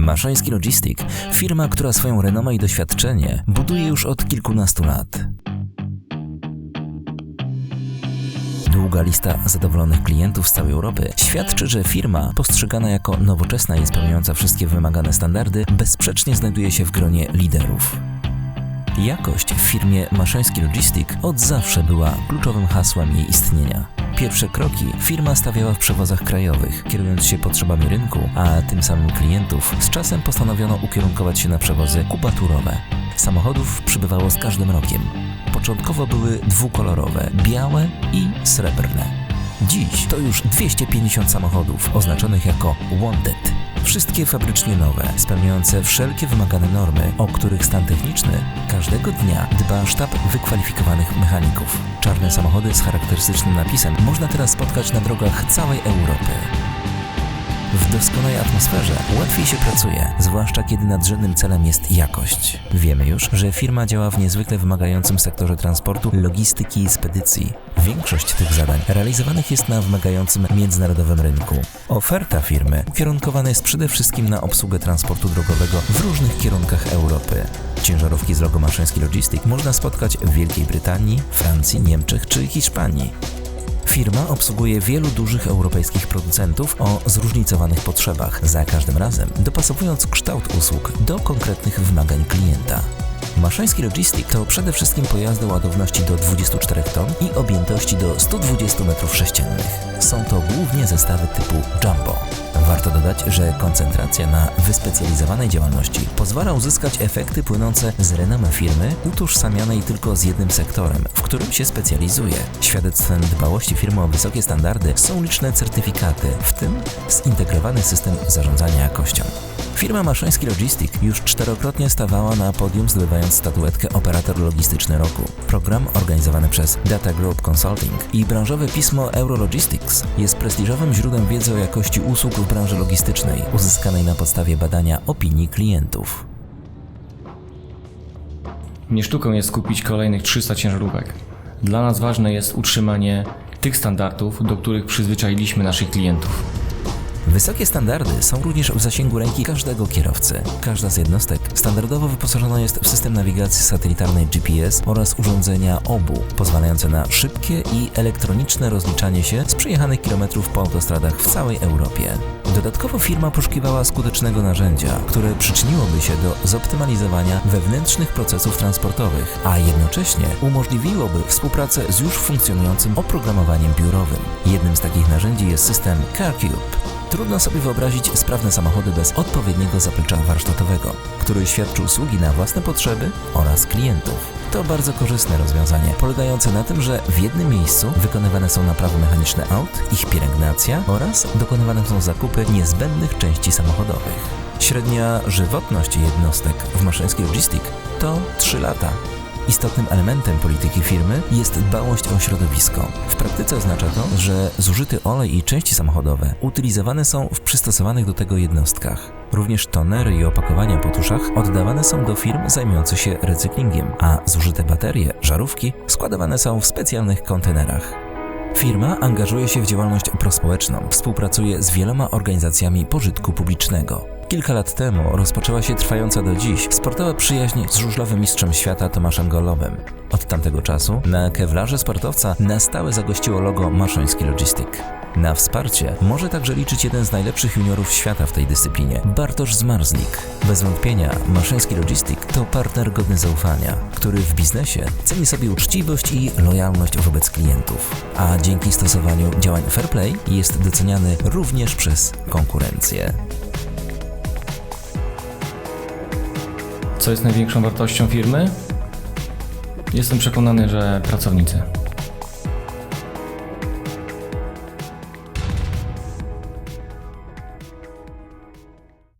Maszoński Logistic, firma, która swoją renomę i doświadczenie buduje już od kilkunastu lat. Długa lista zadowolonych klientów z całej Europy świadczy, że firma, postrzegana jako nowoczesna i spełniająca wszystkie wymagane standardy, bezsprzecznie znajduje się w gronie liderów. Jakość w firmie Maszoński Logistic od zawsze była kluczowym hasłem jej istnienia. Pierwsze kroki firma stawiała w przewozach krajowych, kierując się potrzebami rynku, a tym samym klientów. Z czasem postanowiono ukierunkować się na przewozy kubaturowe. Samochodów przybywało z każdym rokiem. Początkowo były dwukolorowe, białe i srebrne. Dziś to już 250 samochodów oznaczonych jako Wanted. Wszystkie fabrycznie nowe, spełniające wszelkie wymagane normy, o których stan techniczny każdego dnia dba sztab wykwalifikowanych mechaników. Czarne samochody z charakterystycznym napisem można teraz spotkać na drogach całej Europy. W doskonałej atmosferze łatwiej się pracuje, zwłaszcza kiedy nadrzędnym celem jest jakość. Wiemy już, że firma działa w niezwykle wymagającym sektorze transportu, logistyki i spedycji. Większość tych zadań realizowanych jest na wymagającym międzynarodowym rynku. Oferta firmy ukierunkowana jest przede wszystkim na obsługę transportu drogowego w różnych kierunkach Europy. Ciężarówki z logo Maszyński można spotkać w Wielkiej Brytanii, Francji, Niemczech czy Hiszpanii. Firma obsługuje wielu dużych europejskich producentów o zróżnicowanych potrzebach, za każdym razem dopasowując kształt usług do konkretnych wymagań klienta. Maszoński Logistic to przede wszystkim pojazdy ładowności do 24 ton i objętości do 120 m3. Są to głównie zestawy typu Jumbo. Warto dodać, że koncentracja na wyspecjalizowanej działalności pozwala uzyskać efekty płynące z renomy firmy, utożsamianej tylko z jednym sektorem, w którym się specjalizuje. Świadectwem dbałości firmy o wysokie standardy są liczne certyfikaty, w tym zintegrowany system zarządzania jakością. Firma Maszoński Logistic już czterokrotnie stawała na podium zdobywając statuetkę Operator Logistyczny Roku. Program organizowany przez Data Group Consulting i branżowe pismo Eurologistics jest prestiżowym źródłem wiedzy o jakości usług w branży logistycznej, uzyskanej na podstawie badania opinii klientów. Nie sztuką jest kupić kolejnych 300 ciężarówek. Dla nas ważne jest utrzymanie tych standardów, do których przyzwyczailiśmy naszych klientów. Wysokie standardy są również w zasięgu ręki każdego kierowcy. Każda z jednostek standardowo wyposażona jest w system nawigacji satelitarnej GPS oraz urządzenia OBU, pozwalające na szybkie i elektroniczne rozliczanie się z przejechanych kilometrów po autostradach w całej Europie. Dodatkowo firma poszukiwała skutecznego narzędzia, które przyczyniłoby się do zoptymalizowania wewnętrznych procesów transportowych, a jednocześnie umożliwiłoby współpracę z już funkcjonującym oprogramowaniem biurowym. Jednym z takich narzędzi jest system CarCube. Trudno sobie wyobrazić sprawne samochody bez odpowiedniego zaplecza warsztatowego, który świadczy usługi na własne potrzeby oraz klientów. To bardzo korzystne rozwiązanie, polegające na tym, że w jednym miejscu wykonywane są naprawy mechaniczne aut, ich pielęgnacja oraz dokonywane są zakupy niezbędnych części samochodowych. Średnia żywotność jednostek w Maszyńskiej Logistic to 3 lata. Istotnym elementem polityki firmy jest dbałość o środowisko. W praktyce oznacza to, że zużyty olej i części samochodowe utylizowane są w przystosowanych do tego jednostkach. Również tonery i opakowania po tuszach oddawane są do firm zajmujących się recyklingiem, a zużyte baterie, żarówki składowane są w specjalnych kontenerach. Firma angażuje się w działalność prospołeczną, współpracuje z wieloma organizacjami pożytku publicznego. Kilka lat temu rozpoczęła się trwająca do dziś sportowa przyjaźń z żużlowym mistrzem świata Tomaszem Golowem. Od tamtego czasu na kewlarze sportowca na stałe zagościło logo Maszoński Logistic. Na wsparcie może także liczyć jeden z najlepszych juniorów świata w tej dyscyplinie, Bartosz Zmarzlik. Bez wątpienia Maszyński Logistic to partner godny zaufania, który w biznesie ceni sobie uczciwość i lojalność wobec klientów, a dzięki stosowaniu działań fair play jest doceniany również przez konkurencję. Co jest największą wartością firmy? Jestem przekonany, że pracownicy.